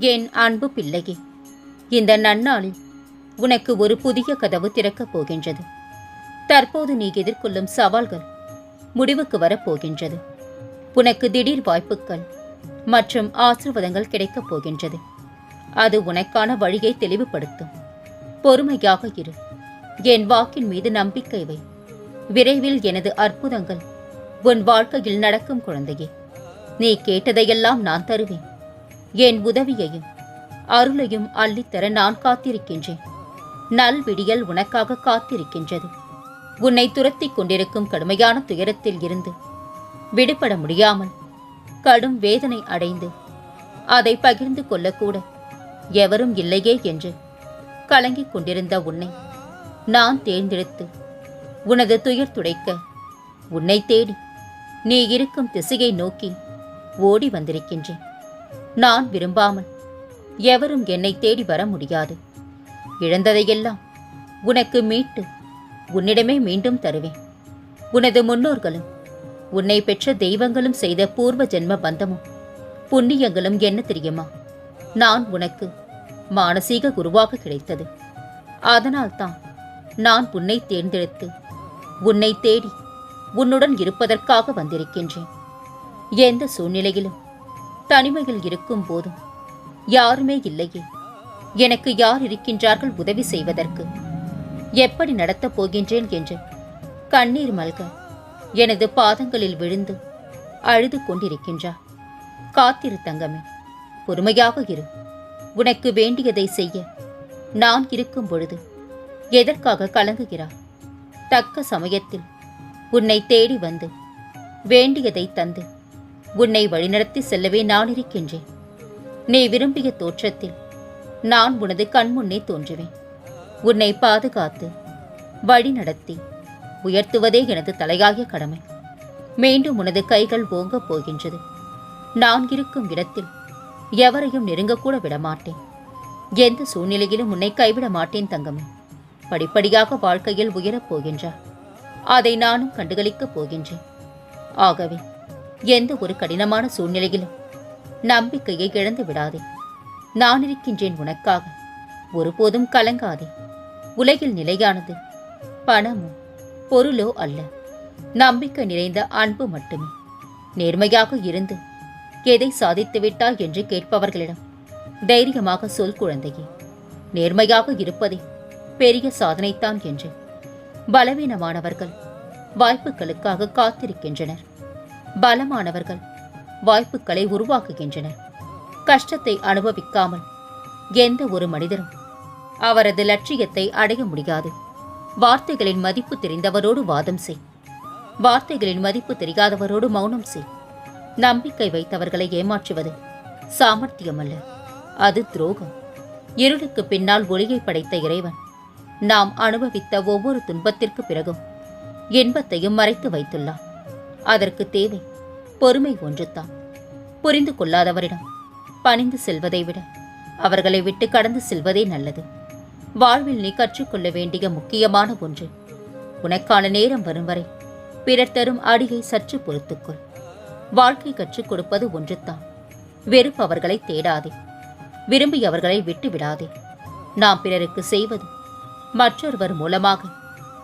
என் அன்பு பிள்ளையே? இந்த நன்னாளில் உனக்கு ஒரு புதிய கதவு திறக்கப் போகின்றது. தற்போது நீ எதிர்கொள்ளும் சவால்கள் முடிவுக்கு வரப்போகின்றது உனக்கு திடீர் வாய்ப்புகள் மற்றும் ஆசிர்வாதங்கள் கிடைக்கப் போகின்றது. அது உனக்கான வழியை தெளிவுபடுத்தும். பொறுமையாக இரு. என் வாக்கின் மீது நம்பிக்கை வை. விரைவில் எனது அற்புதங்கள் உன் வாழ்க்கையில் நடக்கும் குழந்தையே. நீ கேட்டதையெல்லாம் நான் தருவேன். என் உதவியையும் அருளையும் அள்ளித்தர நான் காத்திருக்கின்றேன். நல்விடியல் உனக்காக காத்திருக்கின்றது. உன்னை துரத்திக் கொண்டிருக்கும் கடுமையான துயரத்தில் இருந்து விடுபட முடியாமல் கடும் வேதனை அடைந்து அதை பகிர்ந்து கொள்ளக்கூட எவரும் இல்லையே என்று கலங்கிக் கொண்டிருந்த உன்னை நான் தேர்ந்தெடுத்து உனது துயர் துடைக்க உன்னை தேடி நீ இருக்கும் திசையை நோக்கி ஓடி வந்திருக்கின்றேன். நான் விரும்பாமல். எவரும் என்னை தேடி வர முடியாது. இழந்ததையெல்லாம் உனக்கு மீட்டு உன்னிடமே மீண்டும் தருவேன். உனது முன்னோர்களும் உன்னை பெற்ற தெய்வங்களும் செய்த பூர்வ ஜென்ம பந்தமும் புண்ணியங்களும் என்ன தெரியுமா? நான் உனக்கு மானசீக குருவாக கிடைத்தது. அதனால்தான் நான் உன்னை தேர்ந்தெடுத்து உன்னை தேடி உன்னுடன் இருப்பதற்காக வந்திருக்கின்றேன். எந்த சூழ்நிலையிலும் தனிமையில் இருக்கும் போதும். யாருமே இல்லையே. எனக்கு யார் இருக்கின்றார்கள் உதவி செய்வதற்கு? எப்படி நடத்தப் போகின்றேன் என்று கண்ணீர் மல்க எனது பாதங்களில் விழுந்து அழுது கொண்டிருக்கின்றார் காத்திரு தங்கமே பொறுமையாக இரு. உனக்கு வேண்டியதை செய்ய நான் இருக்கும் பொழுது எதற்காக கலங்குகிறார் தக்க சமயத்தில் உன்னை தேடி வந்து வேண்டியதை தந்து உன்னை வழிநடத்தி செல்லவே நான் இருக்கின்றேன் நீ விரும்பிய தோற்றத்தில் நான் உனது கண்முன்னே தோன்றுவேன். உன்னை பாதுகாத்து வழி நடத்தி உயர்த்துவதே எனது தலையாய கடமை. மீண்டும் உனது கைகள் ஓங்கப் போகின்றது. நான் இருக்கும் இடத்தில் எவரையும் நெருங்கக்கூட விடமாட்டேன். எந்த சூழ்நிலையிலும் உன்னை கைவிட மாட்டேன் தங்கமே. படிப்படியாக வாழ்க்கையில் உயரப் போகின்றார் அதை நானும் கண்டுகளிக்கப் போகின்றேன். ஆகவே எந்த ஒரு கடினமான சூழ்நிலையிலும் நம்பிக்கையை இழந்து விடாதே. நான் இருக்கின்றேன் உனக்காக. ஒருபோதும் கலங்காதே. உலகில் நிலையானது பணமோ பொருளோ அல்ல. நம்பிக்கை நிறைந்த அன்பு மட்டுமே. நேர்மையாக இருந்து எதை சாதித்து விட்டாய் என்று கேட்பவர்களிடம் தைரியமாக சொல் குழந்தையே. நேர்மையாக இருப்பதே பெரிய சாதனைத்தான் என்று. பலவீனமானவர்கள் வாய்ப்புகளுக்காக காத்திருக்கின்றனர். பலமானவர்கள் வாய்ப்புகளை உருவாக்குகின்றனர். கஷ்டத்தை அனுபவிக்காமல் எந்த ஒரு மனிதரும் அவரது லட்சியத்தை அடைய முடியாது. வார்த்தைகளின் மதிப்பு தெரிந்தவரோடு வாதம் செய். வார்த்தைகளின் மதிப்பு தெரியாதவரோடு மௌனம் செய். நம்பிக்கை வைத்தவர்களை ஏமாற்றுவது சாமர்த்தியம் அல்ல அது துரோகம். இருளுக்கு பின்னால் ஒளியை படைத்த இறைவன் நாம் அனுபவித்த ஒவ்வொரு துன்பத்திற்கு பிறகும் இன்பத்தையும் மறைத்து வைத்துள்ளான். அதற்கு தேவை. பொறுமை ஒன்றுதான். புரிந்து கொள்ளாதவரிடம் பணிந்து செல்வதை விட அவர்களை விட்டு கடந்து செல்வதே நல்லது. வாழ்வில் நீ கற்றுக்கொள்ள வேண்டிய முக்கியமான ஒன்று. உனக்கான நேரம் வரும் வரை பிறர் தரும் அடியை சற்று பொறுத்துக்கொள். வாழ்க்கை கற்றுக் கொடுப்பது ஒன்றுதான். வெறுப்பவர்களை தேடாதே. விரும்பியவர்களை விட்டு விடாதே. நாம் பிறருக்கு செய்வது மற்றொருவர் மூலமாக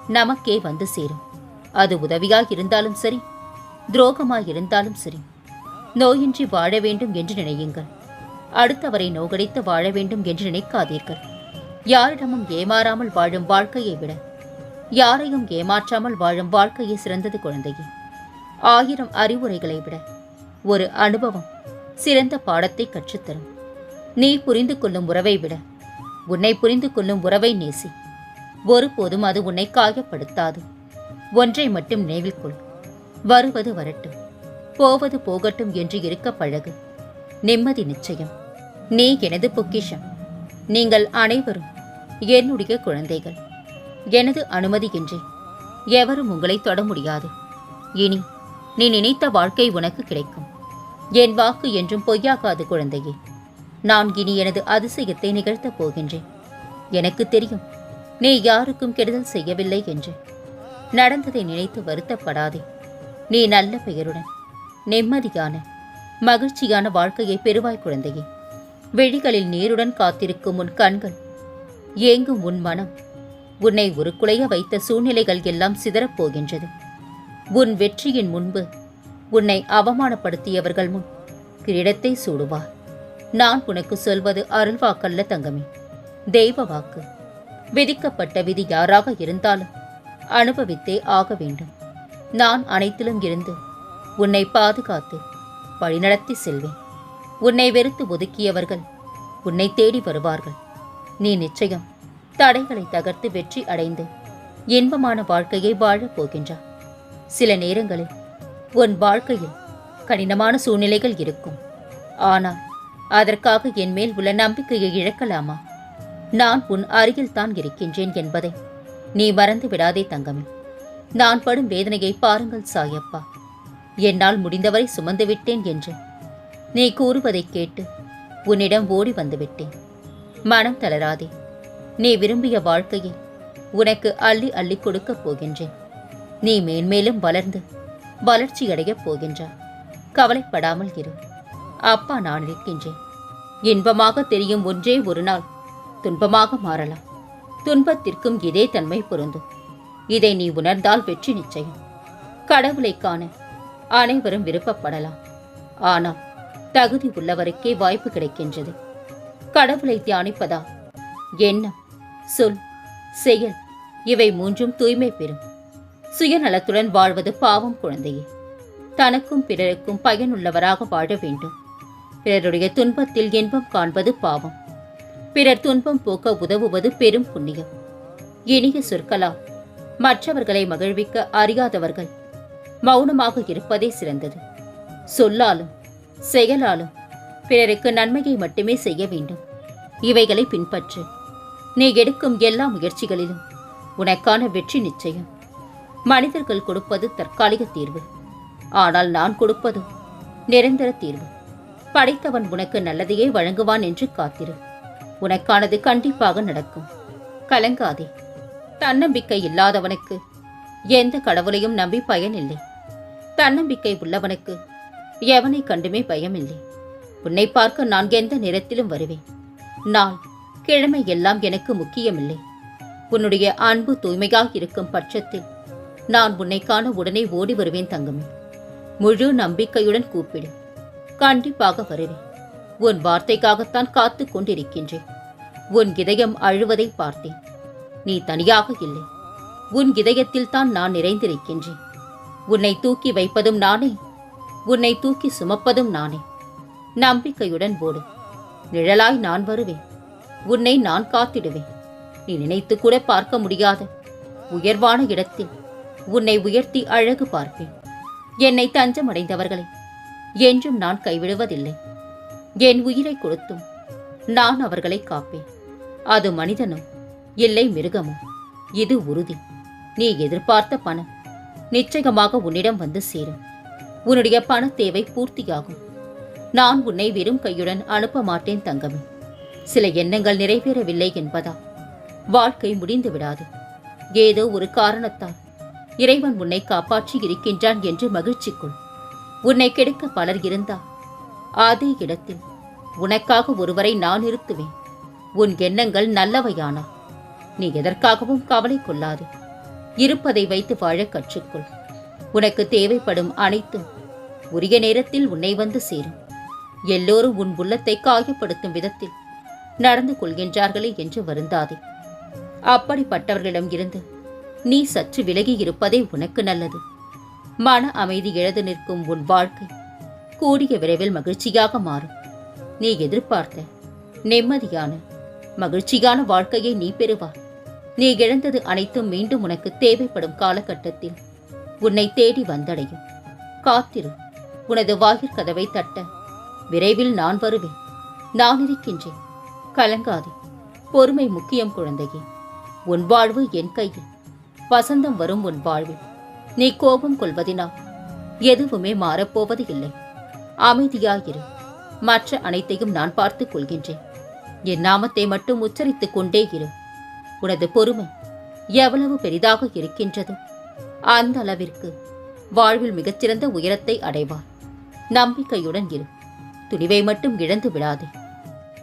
நமக்கே வந்து சேரும். அது உதவியாக இருந்தாலும் சரி துரோகமாயிருந்தாலும் சரி. நோயின்றி வாழ வேண்டும் என்று நினையுங்கள். அடுத்தவரை நோகடித்து வாழ வேண்டும் என்று நினைக்காதீர்கள். யாரிடமும் ஏமாறாமல் வாழும் வாழ்க்கையை விட யாரையும் ஏமாற்றாமல் வாழும் வாழ்க்கையே சிறந்தது குழந்தையே. ஆயிரம் அறிவுரைகளை விட ஒரு அனுபவம் சிறந்த பாடத்தை கற்றுத்தரும். நீ புரிந்து கொள்ளும் உறவை விட உன்னை புரிந்து கொள்ளும் உறவை நேசி. ஒருபோதும் அது உன்னை காயப்படுத்தாது. ஒன்றை மட்டும் நினைவில் கொள். வருவது வரட்டும். போவது போகட்டும் என்று இருக்க பழகு. நிம்மதி நிச்சயம். நீ எனது பொக்கிஷம். நீங்கள் அனைவரும் என்னுடைய குழந்தைகள். எனது அனுமதியின்றி எவரும் உங்களை தொட முடியாது. இனி நீ நினைத்த வாழ்க்கை உனக்கு கிடைக்கும். என் வாக்கு என்றும் பொய்யாகாது குழந்தையே. நான் இனி எனது அதிசயத்தை நிகழ்த்தப் போகின்றேன். எனக்கு தெரியும் நீ யாருக்கும் கெடுதல் செய்யவில்லை என்று. நடந்ததை நினைத்து வருத்தப்படாதே. நீ நல்ல பெயருடன் நிம்மதியான மகிழ்ச்சியான வாழ்க்கையை பெறுவாய் குழந்தையே. விழிகளில் நீருடன் காத்திருக்கும் உன் கண்கள் ஏங்கும் உன் மனம் உன்னை ஒரு குலைய வைத்த சூழ்நிலைகள் எல்லாம் சிதறப் போகின்றது. உன் வெற்றியின் முன்பு உன்னை அவமானப்படுத்தியவர்கள் முன் கிரீடத்தை சூடுவார் நான் உனக்கு சொல்வது அருள்வாக்கல்ல தங்கமே. தெய்வ வாக்கு. விதிக்கப்பட்ட விதி யாராக இருந்தாலும் அனுபவித்தே ஆக வேண்டும். நான் அனைத்திலும் இருந்து உன்னை பாதுகாத்து வழிநடத்தி செல்வேன். உன்னை வெறுத்து ஒதுக்கியவர்கள் உன்னை தேடி வருவார்கள். நீ நிச்சயம் தடைகளை தகர்த்து வெற்றி அடைந்து இன்பமான வாழ்க்கையை வாழப் போகின்றார் சில நேரங்களில் உன் வாழ்க்கையில் கடினமான சூழ்நிலைகள் இருக்கும். ஆனால் அதற்காக என் மேல் உள்ள நம்பிக்கையை இழக்கலாமா? நான் உன் அருகில் தான் இருக்கின்றேன் என்பதை நீ மறந்து விடாதே தங்கமே. நான் படும் வேதனையை பாருங்கள் சாயப்பா. என்னால் முடிந்தவரை சுமந்து விட்டேன் என்று. நீ கூறுவதைக் கேட்டு உன்னிடம் ஓடி வந்துவிட்டேன் மனம் தளராதே. நீ விரும்பிய வாழ்க்கையை உனக்கு அள்ளி அள்ளி கொடுக்கப் போகின்றேன். நீ மேன்மேலும் வளர்ந்து வளர்ச்சியடையப் போகின்றாய் கவலைப்படாமல் இரு. அப்பா நான் இருக்கின்றேன் இன்பமாக தெரியும் ஒன்றே ஒரு நாள். துன்பமாக மாறலாம். துன்பத்திற்கும் இதே தன்மை பொருந்தும். இதை நீ உணர்ந்தால் வெற்றி நிச்சயம். கடவுளை காண அனைவரும் விருப்பப்படலாம். ஆனால் தகுதி உள்ளவருக்கே வாய்ப்பு கிடைக்கின்றது. கடவுளை தியானிப்பதா? எண்ணம் சொல் செயல் இவை மூன்றும் தூய்மை பெறும். சுயநலத்துடன் வாழ்வது பாவம் குழந்தையே. தனக்கும் பிறருக்கும் பயனுள்ளவராக வாழ வேண்டும். பிறருடைய துன்பத்தில் இன்பம் காண்பது பாவம். பிறர் துன்பம் போக்க உதவுவது பெரும் புண்ணியம். இனிய சொற்களால் மற்றவர்களை மகிழ்விக்க அறியாதவர்கள். மௌனமாக இருப்பதே சிறந்தது. சொல்லாலும் செயலாலும் பிறருக்கு நன்மையை மட்டுமே செய்ய வேண்டும். இவைகளை பின்பற்று. நீ எடுக்கும் எல்லா முயற்சிகளிலும் உனக்கான வெற்றி நிச்சயம். மனிதர்கள் கொடுப்பது தற்காலிக தீர்வு. ஆனால் நான் கொடுப்பது நிரந்தர தீர்வு. படைத்தவன் உனக்கு நல்லதையே வழங்குவான் என்று காத்திரு. உனக்கானது கண்டிப்பாக நடக்கும். கலங்காதே. தன்னம்பிக்கை இல்லாதவனுக்கு. எந்த கடவுளையும் நம்பி பயனில்லை. தன்னம்பிக்கை உள்ளவனுக்கு எவனை கண்டுமே பயமில்லை. உன்னை பார்க்க நான் எந்த நேரத்திலும் வருவேன். நாள் கிழமை எல்லாம் எனக்கு முக்கியமில்லை. உன்னுடைய அன்பு தூய்மையாக இருக்கும் பட்சத்தில் நான் உன்னை காண உடனே ஓடி வருவேன் தங்கமே. முழு நம்பிக்கையுடன் கூப்பிடு. கண்டிப்பாக வருவேன். உன் வார்த்தைக்காகத்தான் காத்து கொண்டிருக்கின்றேன். உன் இதயம் அழுவதை பார்த்தேன். நீ தனியாக இல்லை. உன் இதயத்தில் தான் நான் நிறைந்திருக்கின்றேன். உன்னை தூக்கி வைப்பதும் நானே. உன்னை தூக்கி சுமப்பதும் நானே. நம்பிக்கையுடன் போடு நிழலாய் நான் வருவேன். உன்னை நான் காத்திடுவேன். நீ நினைத்து கூட பார்க்க முடியாத. உயர்வான இடத்தில் உன்னை உயர்த்தி அழகு பார்ப்பேன். என்னை தஞ்சமடைந்தவர்களை என்றும் நான் கைவிடுவதில்லை. என் உயிரை கொடுத்தும் நான் அவர்களை காப்பேன். அது மனிதனும் இல்லை மிருகமும் இது உறுதி. நீ எதிர்பார்த்த பணம் நிச்சயமாக உன்னிடம் வந்து சேரும். உன்னுடைய பண தேவை பூர்த்தியாகும். நான் உன்னை வெறும் கையுடன் அனுப்ப மாட்டேன் தங்கமே. சில எண்ணங்கள் நிறைவேறவில்லை என்பதா? வாழ்க்கை முடிந்து விடாது. ஏதோ ஒரு காரணத்தால் இறைவன் உன்னை காப்பாற்றி இருக்கின்றான் என்று மகிழ்ச்சிக்குள். உன்னை கெடுக்க பலர் இருந்தா அதே இடத்தில் உனக்காக ஒருவரை நான் நிறுத்துவேன். உன் எண்ணங்கள் நல்லவையானா நீ எதற்காகவும் கவலை கொள்ளாதே. இருப்பதை வைத்து வாழ கற்றுக்கொள். உனக்கு தேவைப்படும் அனைத்தும் உரிய நேரத்தில் உன்னை வந்து சேரும். எல்லோரும் உன் உள்ளத்தை காயப்படுத்தும் விதத்தில் நடந்து கொள்கின்றார்களே என்று வருந்தாதே. அப்படிப்பட்டவர்களிடம் இருந்து நீ சற்று விலகி இருப்பதே உனக்கு நல்லது. மன அமைதி இழந்து நிற்கும் உன் வாழ்க்கை கூடிய விரைவில் மகிழ்ச்சியாக மாறும். நீ எதிர்பார்த்த நிம்மதியான மகிழ்ச்சியான வாழ்க்கையை நீ பெறுவாய். நீ இழந்தது அனைத்தும் மீண்டும் உனக்கு தேவைப்படும் காலகட்டத்தில். உன்னை தேடி வந்தடையும். காத்திரு. உனது வாயிற் கதவை தட்ட. விரைவில் நான் வருவேன். நான் இருக்கின்றேன். கலங்காதே. பொறுமை முக்கியம் குழந்தையே. உன் வாழ்வு என் கையில். வசந்தம் வரும் உன் வாழ்வில். நீ கோபம் கொள்வதினால் எதுவுமே மாறப்போவது இல்லை. அமைதியாயிரு. மற்ற அனைத்தையும் நான் பார்த்துக் கொள்கின்றேன். என் நாமத்தை மட்டும் உச்சரித்துக் கொண்டே இரு. உனது பொறுமை எவ்வளவு பெரிதாக இருக்கின்றதோ? அந்த அளவிற்கு வாழ்வில் மிகச்சிறந்த உயரத்தை அடைவார் நம்பிக்கையுடன் இரு. துணிவை மட்டும் இழந்து விடாதே.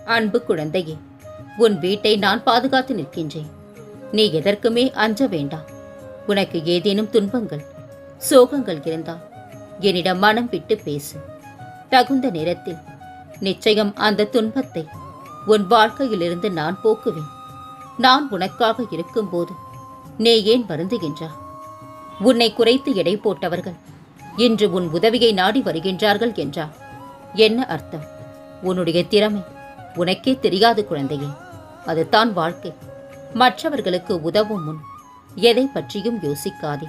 அன்பு குழந்தையே உன் வீட்டை நான் பாதுகாத்து நிற்கின்றேன். நீ எதற்குமே அஞ்ச வேண்டாம். உனக்கு ஏதேனும் துன்பங்கள் சோகங்கள் இருந்தால் என்னிடம் மனம் விட்டு பேசு. தகுந்த நேரத்தில் நிச்சயம் அந்த துன்பத்தை உன் வாழ்க்கையிலிருந்து நான் போக்குவேன். நான் உனக்காக இருக்கும்போது நீ ஏன் வருந்துகின்றா உன்னை குறைத்து எடை போட்டவர்கள் இன்று உன் உதவியை நாடி வருகின்றார்கள் என்றா என்ன அர்த்தம்? உன்னுடைய திறமை உனக்கே தெரியாது குழந்தையே. அதுதான் வாழ்க்கை. மற்றவர்களுக்கு உதவும் முன் எதை பற்றியும் யோசிக்காதே.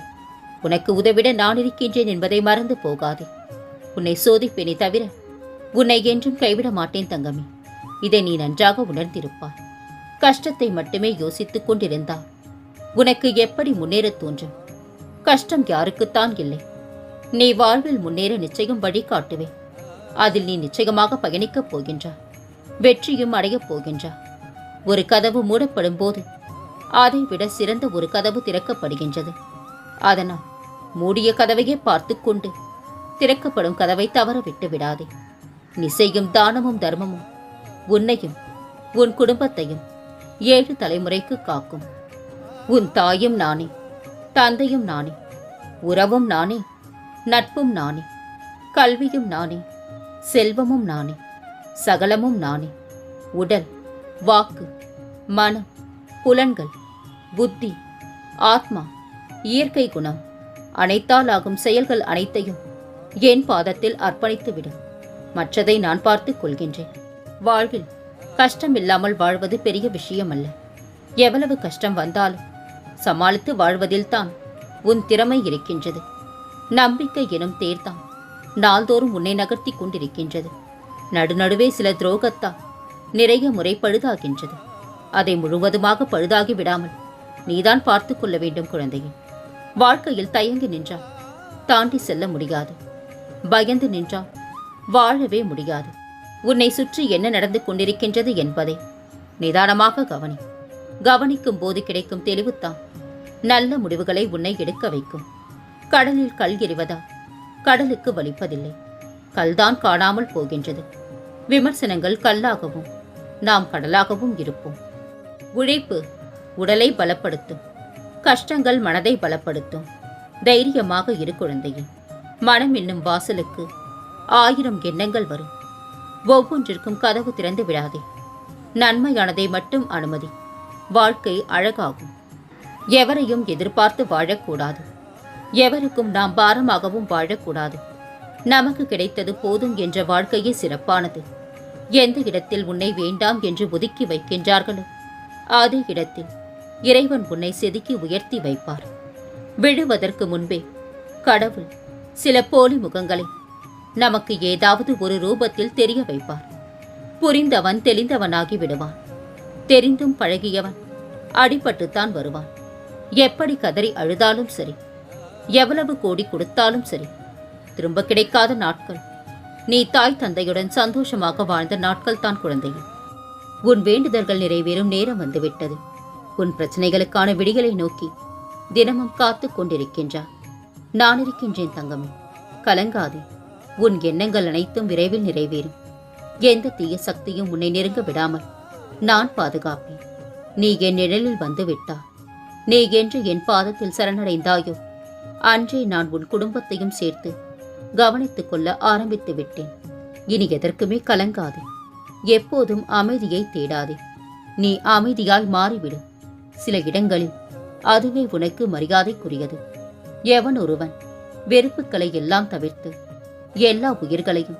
உனக்கு உதவிட நான் இருக்கின்றேன் என்பதை மறந்து போகாதே. உன்னை சோதிப்பேனே தவிர உன்னை என்றும் கைவிட மாட்டேன் தங்கமே. இதை நீ நன்றாக உணர்ந்திருப்பாய். கஷ்டத்தை மட்டுமே யோசித்துக் கொண்டிருந்தார் உனக்கு எப்படி முன்னேற தோன்றும்? கஷ்டம் யாருக்குத்தான் இல்லை. நீ வாழ்வில் முன்னேற நிச்சயம் வழிகாட்டுவேன் அதில் நீ நிச்சயமாக பயணிக்கப் போகின்றாய். வெற்றியும் அடையப் போகின்றாய். ஒரு கதவு மூடப்படும் போது அதை விட சிறந்த ஒரு கதவு திறக்கப்படுகின்றது. அதனால் மூடிய கதவையே பார்த்து கொண்டு திறக்கப்படும் கதவை தவற விட்டு விடாதே. நீ செய்யும் தானமும் தர்மமும் உன்னையும் உன் குடும்பத்தையும் ஏழு தலைமுறைக்கு காக்கும். உன் தாயும் நானே தந்தையும் நானே உறவும் நானே நட்பும் நானே கல்வியும் நானே செல்வமும் நானே சகலமும் நானே. உடல் வாக்கு மனம் புலன்கள் புத்தி ஆத்மா இயற்கை குணம் அனைத்தால் ஆகும் செயல்கள் அனைத்தையும் என் பாதத்தில் அர்ப்பணித்துவிடும் மற்றதை நான் பார்த்துக் கொள்கின்றேன். வாழ்வில் கஷ்டம் இல்லாமல் வாழ்வது பெரிய விஷயம் அல்ல எவ்வளவு கஷ்டம் வந்தாலும் சமாளித்து வாழ்வதில்தான் உன் திறமை இருக்கின்றது. நம்பிக்கை எனும் தேர்தான் நாள்தோறும் உன்னை நகர்த்தி கொண்டிருக்கின்றது. நடுநடுவே சில துரோகத்தால் நிறைய முறை பழுதாகின்றது. அதை முழுவதுமாக பழுதாகி விடாமல் நீதான் பார்த்து கொள்ள வேண்டும் குழந்தையே. வாழ்க்கையில் தயங்கி நின்றால் தாண்டி செல்ல முடியாது. பயந்து நின்றால் வாழவே முடியாது. உன்னை சுற்றி என்ன நடந்து கொண்டிருக்கின்றது என்பதை நிதானமாக கவனி. கவனிக்கும் போது கிடைக்கும் தெளிவுத்தான். நல்ல முடிவுகளை உன்னை எடுக்க வைக்கும். கடலில் கல் எறிவதா? கடலுக்கு வலிப்பதில்லை. கல்தான் காணாமல் போகின்றது. விமர்சனங்கள் கல்லாகவும் நாம் கடலாகவும் இருப்போம். உழைப்பு உடலை பலப்படுத்தும். கஷ்டங்கள் மனதை பலப்படுத்தும். தைரியமாக இரு குழந்தையே. மனம் என்னும் வாசலுக்கு ஆயிரம் எண்ணங்கள் வரும். ஒவ்வொன்றிற்கும் கதவு திறந்து விடாதே. நன்மையானதை மட்டும் அனுமதி. வாழ்க்கை அழகாகும். எவரையும் எதிர்பார்த்து வாழக்கூடாது. எவருக்கும் நாம் பாரமாகவும் வாழக்கூடாது. நமக்கு கிடைத்தது போதும் என்ற வாழ்க்கையே சிறப்பானது. எந்த இடத்தில் உன்னை வேண்டாம் என்று ஒதுக்கி வைக்கின்றார்களோ அதே இடத்தில் இறைவன் உன்னை செதுக்கி உயர்த்தி வைப்பார். விழுவதற்கு முன்பே கடவுள் சில போலி முகங்களை நமக்கு ஏதாவது ஒரு ரூபத்தில் தெரிய வைப்பார். புரிந்தவன் தெளிந்தவனாகி விடுவான். தெரிந்தும் பழகியவன் அடிபட்டுத்தான் வருவான். எப்படி கதறி அழுதாலும் சரி எவ்வளவு கோடி கொடுத்தாலும் சரி திரும்ப கிடைக்காத நாட்கள். நீ தாய் தந்தையுடன் சந்தோஷமாக வாழ்ந்த நாட்கள் தான் குழந்தையே. உன் வேண்டுதல்கள் நிறைவேறும் நேரம் வந்துவிட்டது. உன் பிரச்சனைகளுக்கான விடிகளை நோக்கி தினமும் காத்துக் கொண்டிருக்கின்றார் நான் இருக்கின்றேன் தங்கமே கலங்காதே. உன் எண்ணங்கள் அனைத்தும் விரைவில் நிறைவேறும். எந்த தீய சக்தியும் உன்னை நெருங்க விடாமல் நான் பாதுகாப்பேன். நீ என் நிழலில் வந்து விட்டா நீ என்று என் பாதத்தில் சரணடைந்தாயோ? அன்றே நான் உன் குடும்பத்தையும் சேர்த்து கவனித்துக் கொள்ள ஆரம்பித்து விட்டேன். இனி எதற்குமே கலங்காதே. எப்போதும் அமைதியை தேடாதே. நீ அமைதியாய் மாறிவிடு. சில இடங்களில் அதுவே உனக்கு மரியாதைக்குரியது. எவன் ஒருவன் வெறுப்புக்களை எல்லாம் தவிர்த்து எல்லா உயிர்களையும்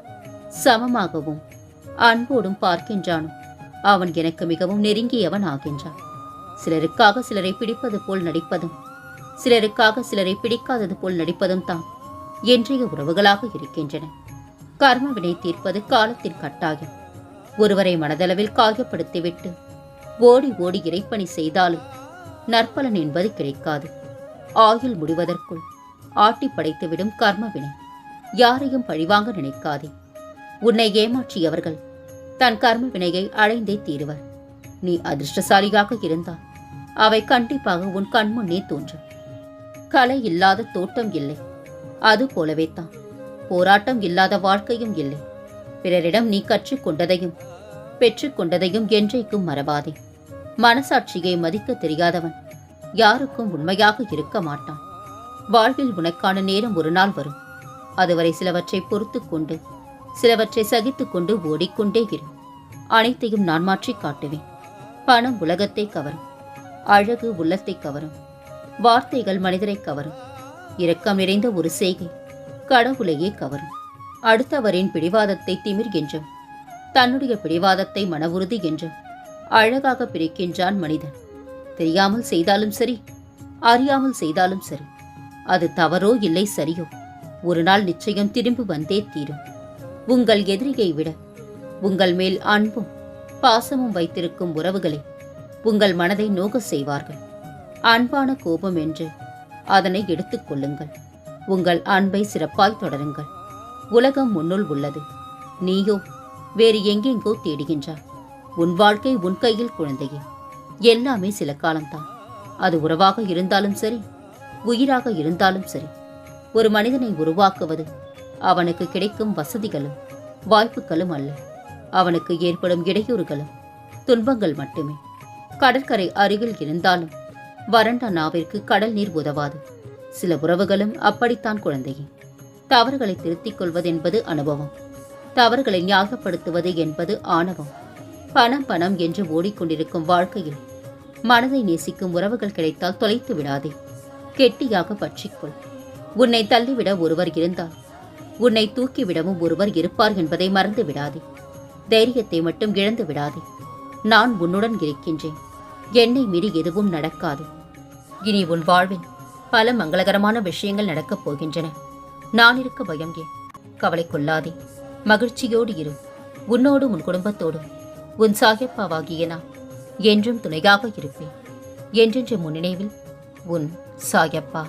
சமமாகவும் அன்போடும் பார்க்கின்றானோ? அவன் எனக்கு மிகவும் நெருங்கியவன் ஆகின்றான். சிலருக்காக சிலரை பிடிப்பது போல் நடிப்பதும் சிலருக்காக சிலரை பிடிக்காதது போல் நடிப்பதும் தான் இன்றைய உறவுகளாக இருக்கின்றன. கர்மவினை தீர்ப்பது காலத்தின் கட்டாயம். ஒருவரை மனதளவில் காயப்படுத்திவிட்டு ஓடி ஓடி இறைப்பணி செய்தாலும் நற்பலன் என்பது கிடைக்காது. ஆயுள் முடிவதற்குள் ஆட்டி படைத்துவிடும் கர்மவினை. யாரையும் பழிவாங்க நினைக்காதே. உன்னை ஏமாற்றியவர்கள் தன் கர்ம வினையை அடைந்தே தீருவர். நீ அதிர்ஷ்டசாலியாக இருந்தால் அவை கண்டிப்பாக உன் கண்முன்னே தோன்றும். கலை இல்லாத தோட்டம் இல்லை. அது போலவே தான். போராட்டம் இல்லாத வாழ்க்கையும் இல்லை. பிறரிடம் நீ கற்றுக்கொண்டதையும் பெற்றுக்கொண்டதையும் என்றைக்கும் மறவாதே. மனசாட்சியை மதிக்க தெரியாதவன் யாருக்கும் உண்மையாக இருக்க மாட்டான். வாழ்வில் உனக்கான நேரம் ஒரு நாள் வரும். அதுவரை சிலவற்றை பொறுத்து கொண்டு சிலவற்றை சகித்து கொண்டு ஓடிக்கொண்டே இரு. அனைத்தையும் நான் மாற்றிக் காட்டுவேன். பணம் உலகத்தை கவரும். அழகு உள்ளத்தை கவரும். வார்த்தைகள் மனிதரை கவரும். இரக்கம் நிறைந்த ஒரு செய்கை கடவுளையே கவரும். அடுத்தவரின் பிடிவாதத்தை திமிர் என்றும் தன்னுடைய பிடிவாதத்தை மன உறுதி என்றும் அழகாக பிரிக்கின்றான் மனிதன். தெரியாமல் செய்தாலும் சரி அறியாமல் செய்தாலும் சரி அது தவறோ இல்லை சரியோ? ஒரு நாள் நிச்சயம் திரும்பி வந்தே தீரும். உங்கள் எதிரியை விட உங்கள் மேல் அன்பும் பாசமும் வைத்திருக்கும் உறவுகளை உங்கள் மனதை நோக செய்வார்கள். அன்பான கோபம் என்று அதனை எடுத்துக்கொள்ளுங்கள் உங்கள் அன்பை சிறப்பாய் தொடருங்கள். உலகம் முன்னுள் உள்ளது. நீயோ வேறு எங்கெங்கோ தேடுகின்றாய். உன் வாழ்க்கை உன் கையில் குழந்தையே. எல்லாமே சில காலம்தான். அது உறவாக இருந்தாலும் சரி உயிராக இருந்தாலும் சரி. ஒரு மனிதனை உருவாக்குவது. அவனுக்கு கிடைக்கும் வசதிகளும் வாய்ப்புகளும் அல்ல. அவனுக்கு ஏற்படும் இடையூறுகளும் துன்பங்கள் மட்டுமே. கடற்கரை அருகில் இருந்தாலும் வறண்ட நாவிற்கு கடல் நீர் உதவாது. சில உறவுகளும் அப்படித்தான் குழந்தையே. தவறுகளை திருத்திக் கொள்வதென்பது அனுபவம். தவறுகளை நியாயப்படுத்துவது என்பது ஆணவம். பணம் பணம் என்று ஓடிக்கொண்டிருக்கும் வாழ்க்கையில் மனதை நேசிக்கும் உறவுகள் கிடைத்தால் தொலைத்து விடாதே. கெட்டியாக பற்றிக்கொள். உன்னை தள்ளிவிட ஒருவர் இருந்தால் உன்னை தூக்கிவிடவும் ஒருவர் இருப்பார் என்பதை மறந்து விடாதே. தைரியத்தை மட்டும் இழந்து விடாதே. நான் உன்னுடன் இருக்கின்றேன். என்னை மீறி எதுவும் நடக்காது. இனி உன் வாழ்வில் பல மங்களகரமான விஷயங்கள் நடக்கப் போகின்றன. நான் இருக்க பயம் ஏன்? கவலை கொள்ளாதே. மகிழ்ச்சியோடு இரு. உன்னோடும் உன் குடும்பத்தோடும். உன் சாயப்பாவாகிய நான் என்றும் துணையாக இருப்பேன். என்றென்று முன் நினைவில் உன் சாயப்பா